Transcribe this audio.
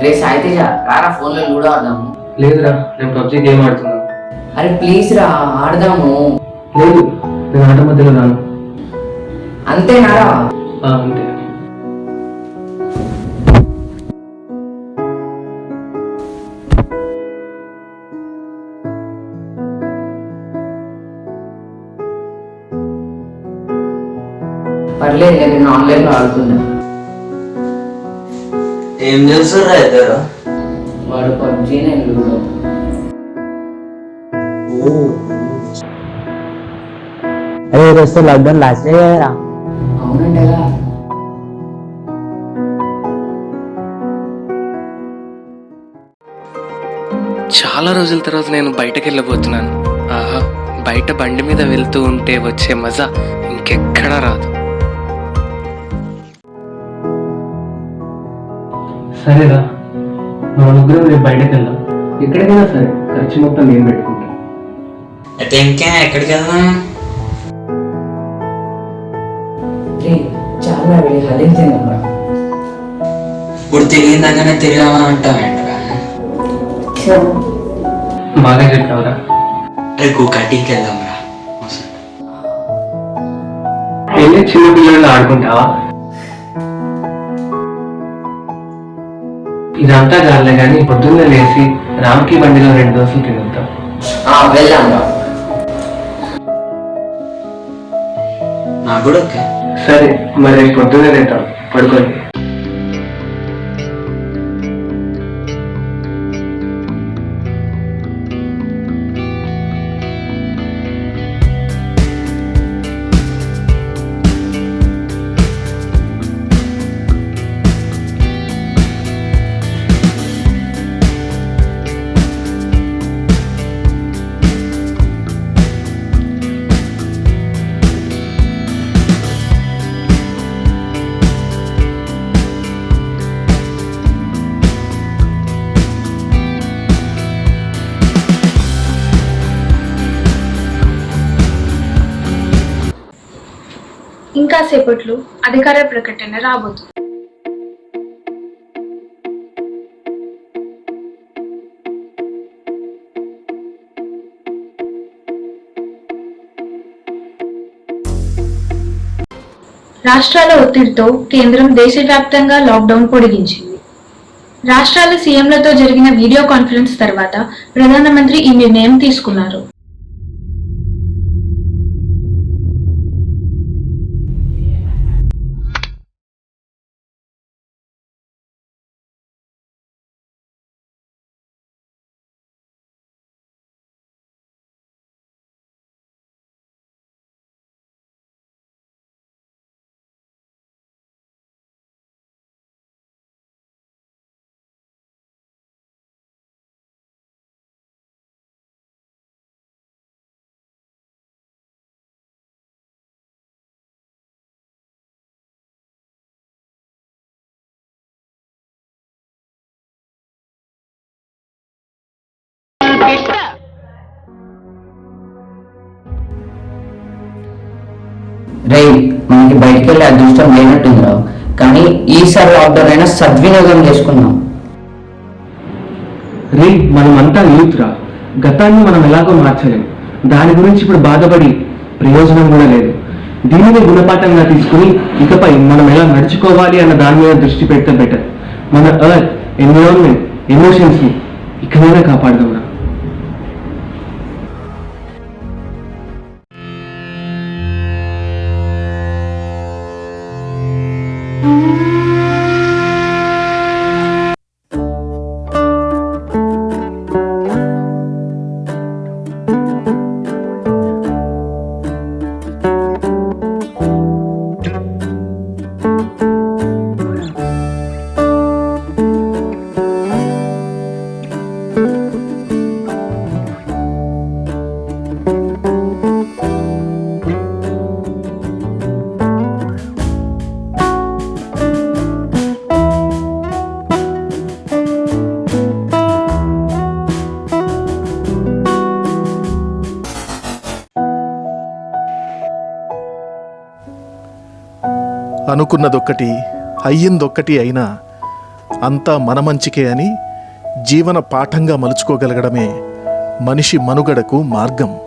రే సాయితేజ రారా ఫోన్లో లూడో ఆడదాము. లేదురా నేను పబ్జీ గేమ్ ఆడుతున్నాను అరే ప్లీజ్ రా ఆడదాము. లేదు నేను ఆట మధ్యలో రాను. అంతేనారా? అంతే. పర్లేదు నేను ఆన్లైన్లో ఆడుతున్నా. ఏం చేస్తారా ఇద్దరు వాడు పబ్జీ నేను లూడో. అరే ఈరోజు లాక్డౌన్ లాస్ట్ డే కదరా చాలా రోజుల తర్వాత నేను బయటకు వెళ్ళబోతున్నాను. ఆహా బయట బండి మీద వెళ్తూ ఉంటే వచ్చే మజా ఇంకెక్కడా రాదు. సరేరా మన ముగ్గురం రేపు బయటకు వెళ్దాం ఎక్కడికైనా సరే ఖర్చు మొత్తం నేను పెట్టుకుంటాను. అయితే ఇంకే ఎక్కడికి వెళ్దాం చాలా ఇప్పుడు తిరిగిందాకనే తిరిగామని అంటాం ఏంట్రా బాగా చెప్పావురా. రేపు కటింగ్కి వెళ్దాం రా వెళ్ళి చిన్న పిల్లలు ఆడుకుంటావా? ఇదంతా చాలే కానీ పొద్దున్నే లేచి రామ్కి బండిలో రెండు దోశలు వెళ్దాం రా. నాకు కూడా ఓకే. సరే మరి పొద్దున్నే తింటాం పడుకోండి. ఇంకా సేపట్లో అధికార ప్రకటన రాబోతుంది. రాష్ట్రాల ఒత్తిడితో కేంద్రం దేశవ్యాప్తంగా లాక్డౌన్ పొడిగించింది. రాష్ట్రాల సీఎంలతో జరిగిన వీడియో కాన్ఫరెన్స్ తర్వాత ప్రధానమంత్రి ఈ నిర్ణయం తీసుకున్నారు. రే మనకి బయటికి వెళ్ళే అదృష్టం లేనట్టుందిరా. కానీ ఈసారి లాక్డౌన్ అయినా సద్వినియోగం చేసుకుందాం. రే మనమంతా యూత్ రా. గతాన్ని మనం ఎలాగో మార్చలేం. దాని గురించి ఇప్పుడు బాధపడి ప్రయోజనం కూడా లేదు. దీనిని గుణపాఠంగా తీసుకుని ఇకపై మనం ఎలా నడుచుకోవాలి అన్న దాని మీద దృష్టి పెడితే బెటర్ మన ఎర్త్ ఎన్విరాన్మెంట్ ఎమోషన్స్ని ఇకనైనా కాపాడదాం అనుకున్నదొక్కటి అయ్యిందొక్కటి అయినా అంతా మన మంచికే అని జీవన పాఠంగా మలుచుకోగలగడమే మనిషి మనుగడకు మార్గం.